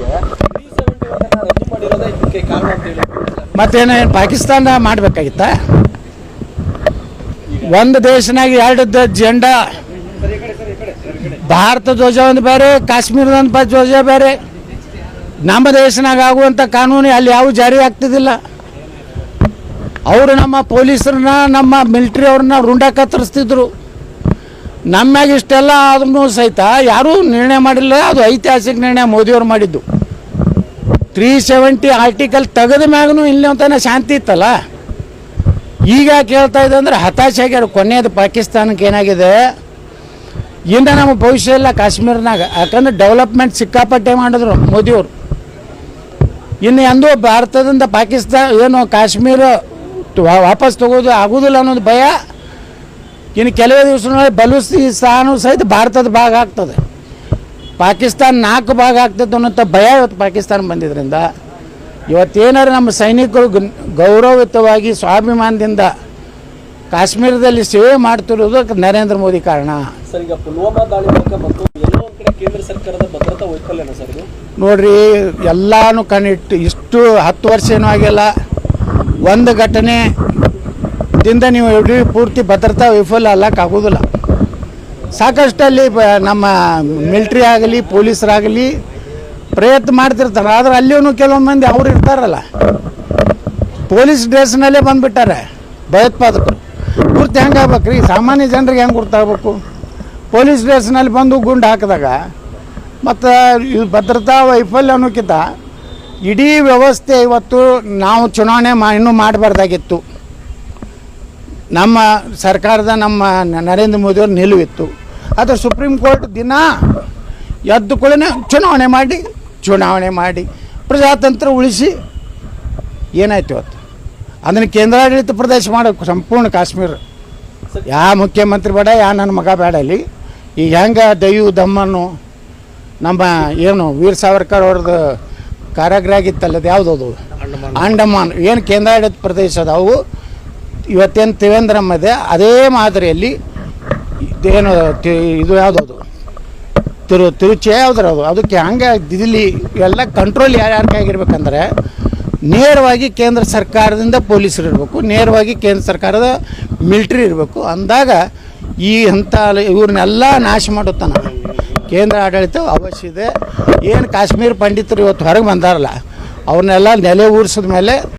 ರದ್ದು ಮಾಡಿರೋದೇ ಇದಕ್ಕೆ ಕಾರಣ ಅಂತ ಹೇಳಿ ಮತ್ತೇನು ಏನು ಪಾಕಿಸ್ತಾನ ಮಾಡಬೇಕಾಗಿತ್ತ? ಒಂದು ದೇಶನಾಗ ಎರಡು ಜೆಂಡಾ. ಭಾರತ ಧ್ವಜ ಒಂದು ಬೇರೆ, ಕಾಶ್ಮೀರದ ಧ್ವಜ ಬೇರೆ. ನಮ್ಮ ದೇಶನಾಗ ಆಗುವಂಥ ಕಾನೂನು ಅಲ್ಲಿ ಯಾವ ಜಾರಿ ಆಗ್ತಿದ್ದಿಲ್ಲ. ಅವರು ನಮ್ಮ ಪೊಲೀಸರನ್ನ, ನಮ್ಮ ಮಿಲಿಟ್ರಿ ಅವ್ರನ್ನ ರುಂಡ ಕತ್ತರಿಸ್ತಿದ್ರು. ನಮ್ಮ್ಯಾಗ ಇಷ್ಟೆಲ್ಲ ಆದ್ರೂ ಸಹಿತ ಯಾರೂ ನಿರ್ಣಯ ಮಾಡಿಲ್ಲ. ಅದು ಐತಿಹಾಸಿಕ ನಿರ್ಣಯ ಮೋದಿಯವ್ರು ಮಾಡಿದ್ದು. ತ್ರೀ ಸೆವೆಂಟಿ ಆರ್ಟಿಕಲ್ ತೆಗೆದ ಮ್ಯಾಗೂ ಇಲ್ಲಿ ಅಂತ ಶಾಂತಿ ಇತ್ತಲ್ಲ? ಈಗ ಕೇಳ್ತಾ ಇದೆ ಅಂದ್ರೆ ಹತಾಶೆ ಆಗ್ಯಾರ. ಕೊನೆಯದು ಪಾಕಿಸ್ತಾನಕ್ಕೆ ಏನಾಗಿದೆ? ಇನ್ನು ನಮ್ಮ ಭವಿಷ್ಯ ಇಲ್ಲ ಕಾಶ್ಮೀರ್ನಾಗ. ಯಾಕಂದ್ರೆ ಡೆವಲಪ್ಮೆಂಟ್ ಸಿಕ್ಕಾಪಟ್ಟೆ ಮಾಡಿದ್ರು ಮೋದಿಯವರು. ಇನ್ನು ಎಂದೂ ಭಾರತದಿಂದ ಪಾಕಿಸ್ತಾನ ಏನು ಕಾಶ್ಮೀರ ವಾಪಸ್ ತಗೋದು ಆಗೋದಿಲ್ಲ ಅನ್ನೋದು ಭಯ. ಇನ್ನು ಕೆಲವೇ ದಿವಸಗಳಲ್ಲಿ ಬಲೂಚಿಸ್ತಾನು ಸಹಿತ ಭಾರತದ ಭಾಗ ಆಗ್ತದೆ. ಪಾಕಿಸ್ತಾನ ನಾಲ್ಕು ಭಾಗ ಆಗ್ತದೆ ಅನ್ನೋಂಥ ಭಯ ಇವತ್ತು ಪಾಕಿಸ್ತಾನ ಬಂದಿದ್ದರಿಂದ ಇವತ್ತೇನಾರು ನಮ್ಮ ಸೈನಿಕರು ಗೌರವಯುತವಾಗಿ ಸ್ವಾಭಿಮಾನದಿಂದ ಕಾಶ್ಮೀರದಲ್ಲಿ ಸೇವೆ ಮಾಡ್ತಿರೋದು ನರೇಂದ್ರ ಮೋದಿ ಕಾರಣ. ಸರ್ ಈಗ ಪುಲ್ವಾಮಾ ದಾಳಿ ಮತ್ತು ಎಲ್ಲೋ ಒಂದ್ ಕಡೆ ಕೇಂದ್ರ ಸರ್ಕಾರದ ಭದ್ರತಾ ವೈಫಲ್ಯನ ಸರ್ ಇದು? ನೋಡ್ರಿ ಎಲ್ಲಾನು ಕಣ್ಣಿಟ್ಟು ಇಷ್ಟು ಹತ್ತು ವರ್ಷ ಏನೂ ಆಗಿಲ್ಲ. ಒಂದು ಘಟನೆ ದಿಂದ ನೀವು ಇಡೀ ಪೂರ್ತಿ ಭದ್ರತಾ ವಿಫಲ ಆಗೋದಿಲ್ಲ. ಸಾಕಷ್ಟು ಅಲ್ಲಿ ನಮ್ಮ ಮಿಲ್ಟ್ರಿ ಆಗಲಿ, ಪೊಲೀಸರಾಗಲಿ ಪ್ರಯತ್ನ ಮಾಡ್ತಿರ್ತಾರೆ. ಆದ್ರೆ ಅಲ್ಲಿಯೂ ಕೆಲವೊಂದು ಮಂದಿ ಅವ್ರು ಇರ್ತಾರಲ್ಲ. ಪೊಲೀಸ್ ಡ್ರೆಸ್ನಲ್ಲೇ ಬಂದುಬಿಟ್ಟಾರೆ ಭಯೋತ್ಪಾದಕರು. ಪೂರ್ತಿ ಹೆಂಗೆ ಆಗ್ಬೇಕು ರೀ? ಸಾಮಾನ್ಯ ಜನರಿಗೆ ಹೆಂಗೆ ಗುರ್ತಾಗಬೇಕು? ಪೊಲೀಸ್ ಡ್ರೆಸ್ನಲ್ಲಿ ಬಂದು ಗುಂಡು ಹಾಕಿದಾಗ ಮತ್ತು ಇದು ಭದ್ರತಾ ವೈಫಲ್ಯ ಅನ್ನೋಕ್ಕಿಂತ ಇಡೀ ವ್ಯವಸ್ಥೆ ಇವತ್ತು ನಾವು ಚುನಾವಣೆ ಮಾ ಇನ್ನೂ ಮಾಡಬಾರ್ದಾಗಿತ್ತು. ನಮ್ಮ ಸರ್ಕಾರದ ನಮ್ಮ ನರೇಂದ್ರ ಮೋದಿಯವ್ರ ನಿಲುವಿತ್ತು. ಆದರೆ ಸುಪ್ರೀಂ ಕೋರ್ಟ್ ದಿನ ಎದ್ದು ಕೂಡಲೇ ಚುನಾವಣೆ ಮಾಡಿ ಚುನಾವಣೆ ಮಾಡಿ ಪ್ರಜಾತಂತ್ರ ಉಳಿಸಿ ಏನಾಯ್ತು ಇವತ್ತು? ಅದನ್ನು ಕೇಂದ್ರಾಡಳಿತ ಪ್ರದೇಶ ಮಾಡೋಕೆ ಸಂಪೂರ್ಣ ಕಾಶ್ಮೀರ. ಯಾ ಮುಖ್ಯಮಂತ್ರಿ ಬೇಡ, ಯಾ ನನ್ನ ಮಗ ಬೇಡ ಇಲ್ಲಿ. ಈಗ ಹೆಂಗೆ ದಯು ದಮ್ಮನ್ನು ನಮ್ಮ ಏನು ವೀರ್ ಸಾವರ್ಕರ್ ಅವ್ರದ್ದು ಅದು ಯಾವುದದು? ಅಂಡಮಾನ್. ಏನು ಕೇಂದ್ರಾಡಳಿತ ಪ್ರದೇಶ ಅದಾವು? ಇವತ್ತೇನು ತ್ರಿವೇಂದ್ರಂ ಅದೇ ಮಾದರಿಯಲ್ಲಿ ಇದೇನು ಇದು ಯಾವುದದು? ತಿರು, ತಿರುಚಿ ಯಾವ್ದ್ರ ಅದು ಅದಕ್ಕೆ ಹಂಗೆ ದಿಲ್ಲಿ ಎಲ್ಲ ಕಂಟ್ರೋಲ್ ಯಾರ್ಯಾರ ಆಗಿರ್ಬೇಕಂದ್ರೆ ನೇರವಾಗಿ ಕೇಂದ್ರ ಸರ್ಕಾರದಿಂದ ಪೊಲೀಸರು ಇರಬೇಕು, ನೇರವಾಗಿ ಕೇಂದ್ರ ಸರ್ಕಾರದ ಮಿಲ್ಟ್ರಿ ಇರಬೇಕು. ಅಂದಾಗ ಈ ಹಂತ ಇವ್ರನ್ನೆಲ್ಲ ನಾಶ ಮಾಡುತ್ತಾನ ಕೇಂದ್ರ ಆಡಳಿತ ಅವಶ್ಯ ಇದೆ. ಏನು ಕಾಶ್ಮೀರ ಪಂಡಿತರು ಇವತ್ತು ಹೊರಗೆ ಬಂದಾರಲ್ಲ, ಅವ್ರನ್ನೆಲ್ಲ ನೆಲೆ ಊರಿಸಿದ ಮೇಲೆ